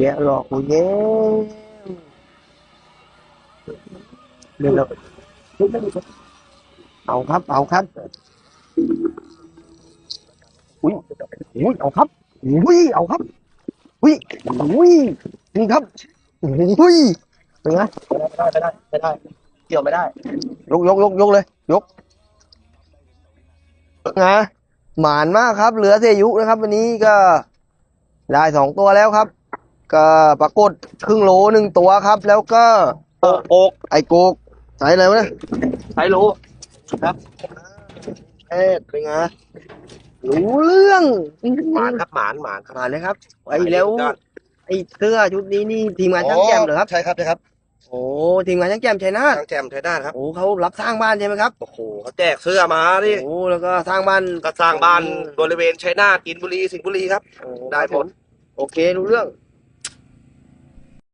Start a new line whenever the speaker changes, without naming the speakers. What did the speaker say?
เยอะหลอกกูเย้เดี๋ยวเราเอาครับ เอาครับ อุ้ยอุ้ยเอาครับอุ้ยเอาครับอุ้ยอุ้ยนี่ครับอุ้ยเป็นไง
ไม่ได้ไม่ได้ไม่ได้เกี่ยวไม่ได้
ยกยกยกยกเลย ยกไงหมานมากครับ เหลือเสยุนะครับ วันนี้ก็ ได้สองตัวแล้วครับ ก็ปรากฏครึ่งโลหนึ่งตัวครับ แล้วก็
โอกโอก
ไอ้โกกใส่อะไรวะเนี่ย
ใช้รู้
เอ๊ะเป็นไงรู้เรื่อง
หมานครับหมานหมานครับ
มาเลยครับ ไอ้แล้ว ไอ้เสื้อชุดนี้นี่ทีมงานช่างแจ่มเหรอครับ
ใช่ครับใช่ครับ
โอ้ทีมงานช่างแจ่มชัยนาท
ทางแจมไทยด้านครับ
โอ้เขารับสร้างบ้านใช่ไหมครับ
โอ้โหเขาแจกเสื้อมาดิ
โอ้แล้วก็สร้างบ้าน
ก็สร้างบ้านบริเวณชัยนาทอินบุรีสิงห์บุรีครับได้หมด
โอเครู้เรื่อง